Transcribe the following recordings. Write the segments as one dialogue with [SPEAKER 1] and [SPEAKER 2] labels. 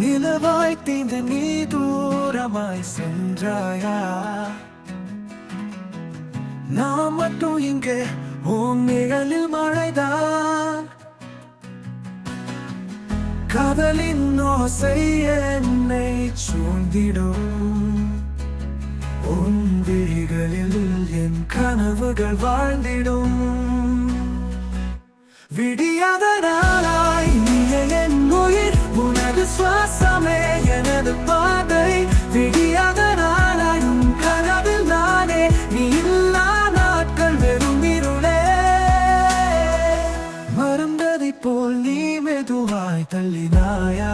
[SPEAKER 1] நிலவாய் தீந்த நீ தூரமாய் சென்றாயா? நான் மட்டும் இங்கே உன் நிழலில் மழைதான். காதலின் ஓசை என்னை சூழ்ந்திடும். உன் விழிகளில் என் கனவுகள் வாழ்ந்திடும். விடியாதனா மெதுவாய் தள்ளினாயா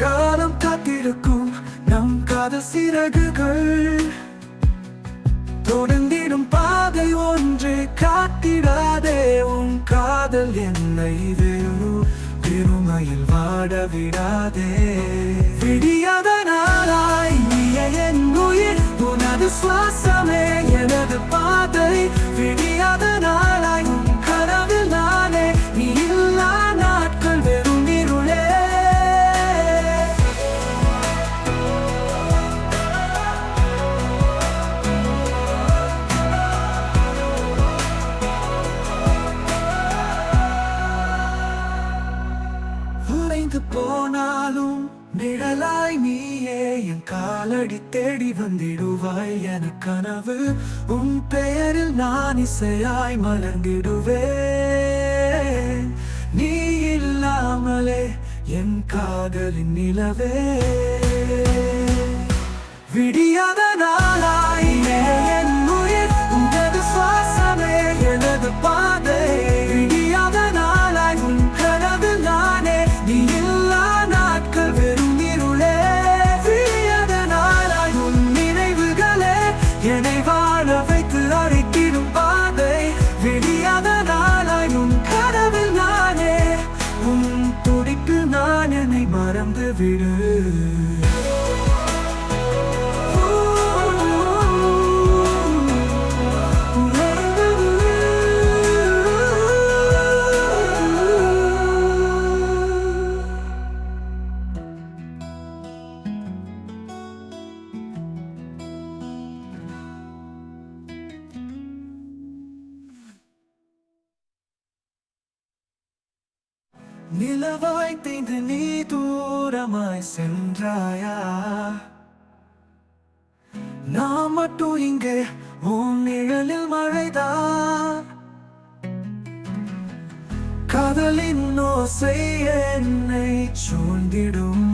[SPEAKER 1] காலம் காத்திருக்கும் நம் காத சிறகுகள் தொடர்ந்திடும் பாதை ஒன்று காத்திடாதே உன் காதல் என்னை வெறும் பெருமையில் வாட விடாதே விடியாத போனாலும் நிழலாய் நீயே என் காலடி தேடி வந்திடுவாய். என கனவு உன் பெயரில் நான் இசையாய் மலர்ந்திடுவேன். நீ இல்லாமலே என் காதலின் நிலவே. விடியாத நாளா என்னை விடு நிலவாய் தேய்ந்து நீ தூரமாய் சென்றாயா? நான் மட்டும் இங்கே உன் நிழலில் மழைதான் காதலின் ஓசை என்னை சூழ்ந்திடும்.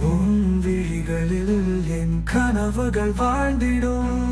[SPEAKER 1] உன் விழிகளில் என் கனவுகள் வாழ்ந்திடும்.